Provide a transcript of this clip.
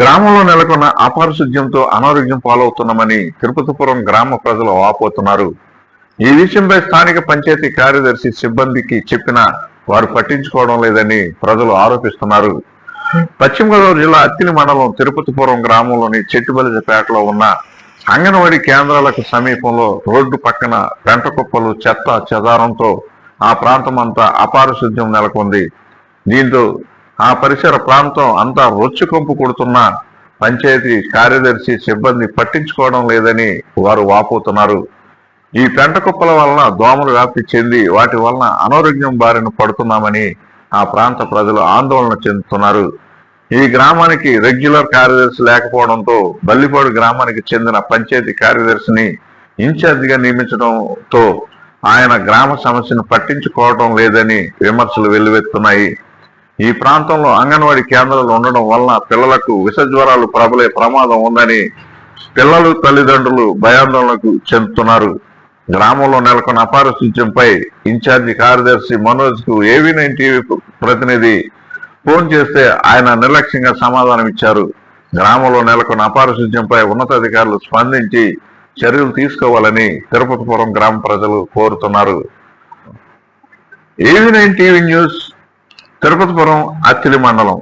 గ్రామంలో నెలకొన్న అపారశుద్ధ్యంతో అనారోగ్యం పాలవుతున్నామని తిరుపతిపురం గ్రామ ప్రజలు వాపోతున్నారు ఈ విషయంపై స్థానిక పంచాయతీ కార్యదర్శి సిబ్బందికి చెప్పినా వారు పట్టించుకోవడం లేదని ప్రజలు ఆరోపిస్తున్నారు. పశ్చిమ గోదావరి జిల్లా అత్తిలి మండలం తిరుపతిపురం గ్రామంలోని చెట్టుబలిజపేటలో ఉన్న అంగన్వాడీ కేంద్రాలకు సమీపంలో రోడ్డు పక్కన పెంటకుప్పలు చెత్త చెదారంతో ఆ ప్రాంతం అంతా అపారశుద్ధ్యం నెలకొంది. దీంతో ఆ పరిసర ప్రాంతం అంతా రొచ్చుకొంపు కొడుతున్న పంచాయతీ కార్యదర్శి సిబ్బంది పట్టించుకోవడం లేదని వారు వాపోతున్నారు. ఈ పెంట కుప్పల వలన దోమలు వ్యాప్తి చెంది వాటి వలన అనారోగ్యం బారిన పడుతున్నామని ఆ ప్రాంత ప్రజలు ఆందోళన చెందుతున్నారు. ఈ గ్రామానికి రెగ్యులర్ కార్యదర్శి లేకపోవడంతో బల్లిపాడు గ్రామానికి చెందిన పంచాయతీ కార్యదర్శిని ఇన్ఛార్జిగా నియమించడంతో ఆయన గ్రామ సమస్యను పట్టించుకోవడం లేదని విమర్శలు వెల్లువెత్తున్నాయి. ఈ ప్రాంతంలో అంగన్వాడీ కేంద్రాలు ఉండడం వలన పిల్లలకు విష జ్వరాలు ప్రబలే ప్రమాదం ఉందని పిల్లలు తల్లిదండ్రులు భయాందోళనకు చెందుతున్నారు. గ్రామంలో నెలకొన్న అపారశుద్ధ్యంపై ఇన్ఛార్జి కార్యదర్శి మనోజ్కు ఏవీ నైన్ టీవీ ప్రతినిధి ఫోన్ చేస్తే ఆయన నిర్లక్ష్యంగా సమాధానం ఇచ్చారు. గ్రామంలో నెలకొన్న అపారశుద్ధ్యంపై ఉన్నతాధికారులు స్పందించి చర్యలు తీసుకోవాలని తిరుపతిపురం గ్రామ ప్రజలు కోరుతున్నారు. AV nine TV news Tirupatipuram Attili మండలం.